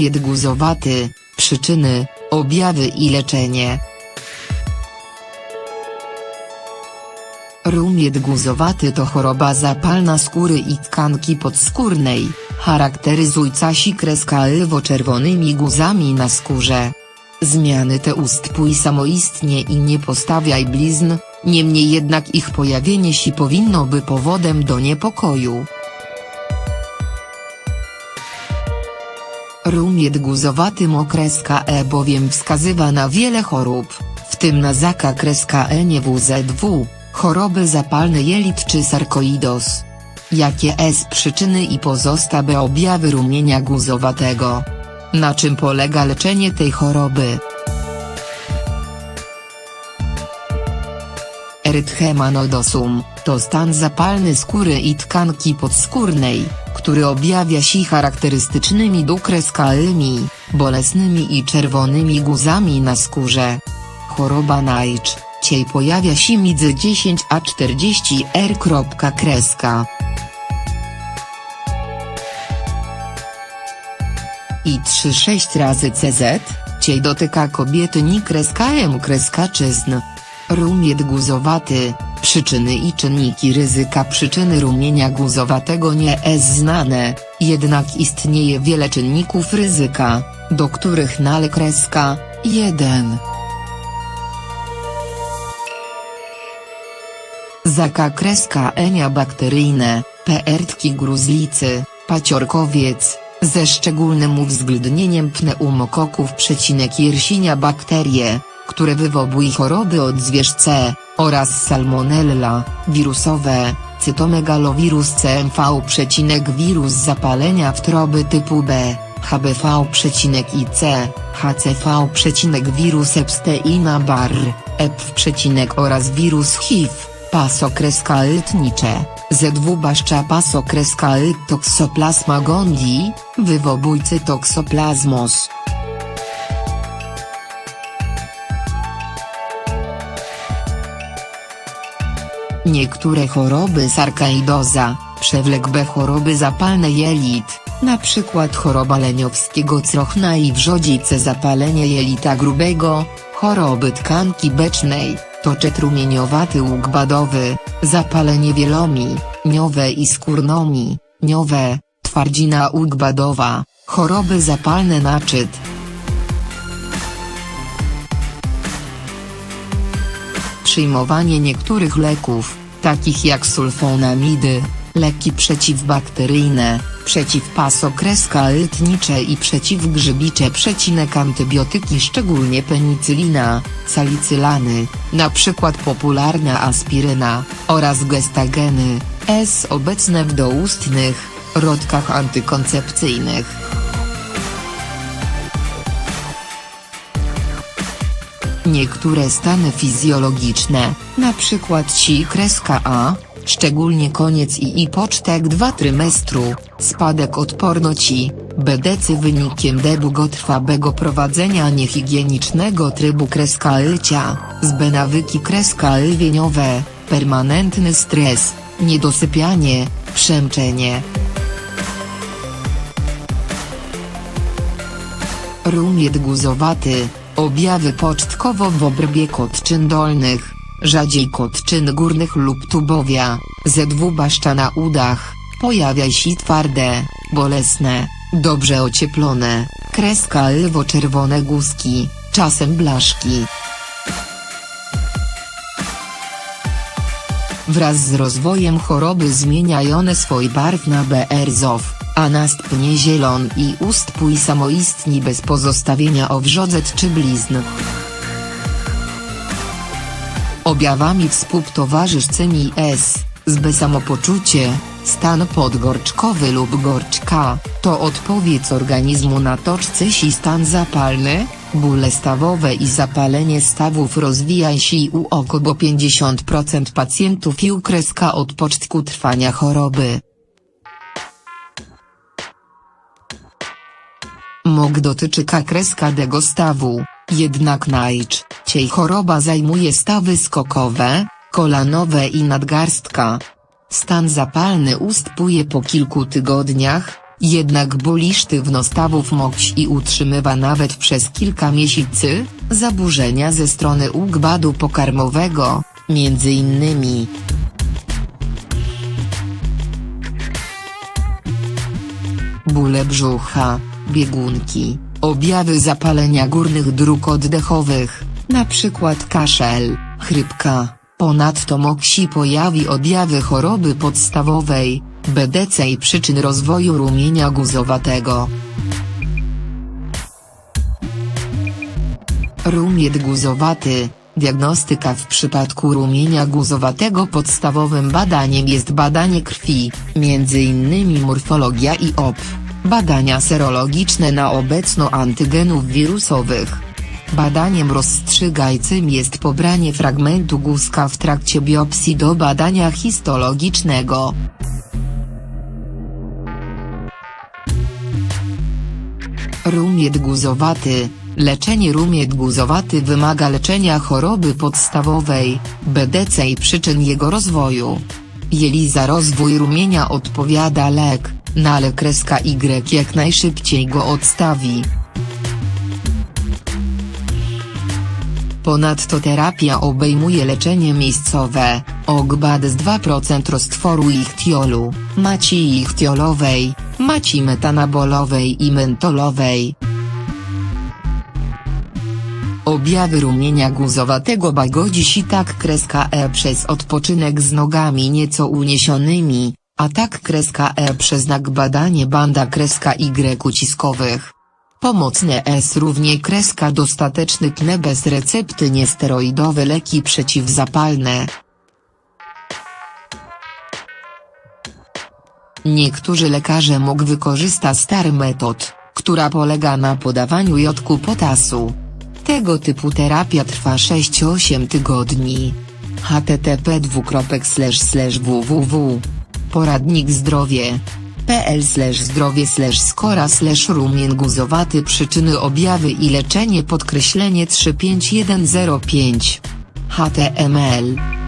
Rumiet guzowaty, przyczyny, objawy i leczenie. Rumiet guzowaty to choroba zapalna skóry i tkanki podskórnej, charakteryzująca się kreskaływo-czerwonymi guzami na skórze. Zmiany te ustrój samoistnie i nie postawiaj blizn, niemniej jednak ich pojawienie się powinno by powodem do niepokoju. Rumiet guzowaty mokreska E bowiem wskazywa na wiele chorób, w tym na zaka kreska E niewZW, choroby zapalne jelit czy sarkoidos. Jakie S przyczyny i pozostałe objawy rumienia guzowatego? Na czym polega leczenie tej choroby? Erythema nodosum, to stan zapalny skóry i tkanki podskórnej, który objawia się charakterystycznymi dukreskałymi, bolesnymi i czerwonymi guzami na skórze. Choroba najczęściej pojawia się między 10 a 40 R. Kreska. I 3-6 razy CZ, ciej dotyka kobiety ni kreska M kreskaczyzn. Rumiet guzowaty, przyczyny i czynniki ryzyka przyczyny rumienia guzowatego nie jest znane, jednak istnieje wiele czynników ryzyka, do których nale kreska, 1. Zaka kreska enia bakteryjne, pertki gruzlicy, paciorkowiec, ze szczególnym uwzględnieniem pneumokoków przecinek jersinia bakterie, które wywołują choroby od zwierz C, oraz salmonella, wirusowe, cytomegalowirus CMV przecinek wirus zapalenia wtroby typu B, HBV przecinek IC, HCV przecinek wirus Epsteina Barr, EPW przecinek oraz wirus HIV, pasokreska ltnicze, ZW baszcza pasokreska lt toksoplasma gondii, wywobójcy toksoplasmos. Niektóre choroby sarkaidoza, przewlek B choroby zapalne jelit, przykład choroba leniowskiego crochna i wrzodzice zapalenie jelita grubego, choroby tkanki becznej, toczet rumieniowaty łuk badowy, zapalenie wielomi, niowe i skórnomi, niowe, twardzina łuk badowa, choroby zapalne naczyt. Przyjmowanie niektórych leków, takich jak sulfonamidy, leki przeciwbakteryjne, przeciwpasokreska ltnicze i przeciwgrzybicze przecinek antybiotyki szczególnie penicylina, salicylany, np. popularna aspiryna, oraz gestageny, S obecne w doustnych, rodkach antykoncepcyjnych. Niektóre stany fizjologiczne, np. ci kreska A, szczególnie koniec i i pocztek 2 trymestru, spadek odporności, BDC wynikiem długotrwałego prowadzenia niehigienicznego trybu kreska lcia, zbe nawyki kreska lwieniowe, permanentny stres, niedosypianie, przemczenie. Rumiet guzowaty, objawy pocztkowo w obrębie kotczyn dolnych, rzadziej kotczyn górnych lub tubowia, ZW baszcza na udach, pojawia się twarde, bolesne, dobrze ocieplone, kreska lwo-czerwone guzki, czasem blaszki. Wraz z rozwojem choroby zmieniają one swój barw na BRZOW, a następnie zielon i ustrój samoistni bez pozostawienia owrzodzet czy blizn. Objawami współtowarzyszycymi S, zbe samopoczucie, stan podgorczkowy lub gorczka, to odpowiedź organizmu na toczcy się stan zapalny, bóle stawowe i zapalenie stawów rozwija się u około 50% pacjentów i ukreska od początku trwania choroby. Mog dotyczy kakreska tego stawu, jednak najczęściej choroba zajmuje stawy skokowe, kolanowe i nadgarstka. Stan zapalny ustępuje po kilku tygodniach, Jednak boli sztywno stawów moć i utrzymywa nawet przez kilka miesięcy, zaburzenia ze strony układu pokarmowego, między innymi. Bóle brzucha, biegunki, objawy zapalenia górnych dróg oddechowych, np. kaszel, chrypka. Ponadto MOXI pojawi objawy choroby podstawowej, BDC i przyczyn rozwoju rumienia guzowatego. Rumiet guzowaty. Diagnostyka w przypadku rumienia guzowatego podstawowym badaniem jest badanie krwi, m.in. morfologia i OP, badania serologiczne na obecność antygenów wirusowych. Badaniem rozstrzygającym jest pobranie fragmentu guzka w trakcie biopsji do badania histologicznego. Rumiet guzowaty. Leczenie rumiet guzowaty wymaga leczenia choroby podstawowej, BDC i przyczyn jego rozwoju. Jeżeli za rozwój rumienia odpowiada lek, no ale kreska Y jak najszybciej go odstawi. Ponadto terapia obejmuje leczenie miejscowe, OGBAD z 2% roztworu ichtiolu, maci ichtiolowej, maci metanabolowej i mentolowej. Objawy rumienia guzowatego bagodzi się tak kreska E przez odpoczynek z nogami nieco uniesionymi, a tak kreska E przez znak badanie banda kreska Y uciskowych. Pomocne S równie kreska dostateczny tne bez recepty niesteroidowe leki przeciwzapalne. Niektórzy lekarze mógł wykorzysta stary metod, która polega na podawaniu jodku potasu. Tego typu terapia trwa 6-8 tygodni. http www. Poradnik zdrowie. pl zdrowie skora rumien guzowaty przyczyny objawy i leczenie podkreślenie 35105 HTML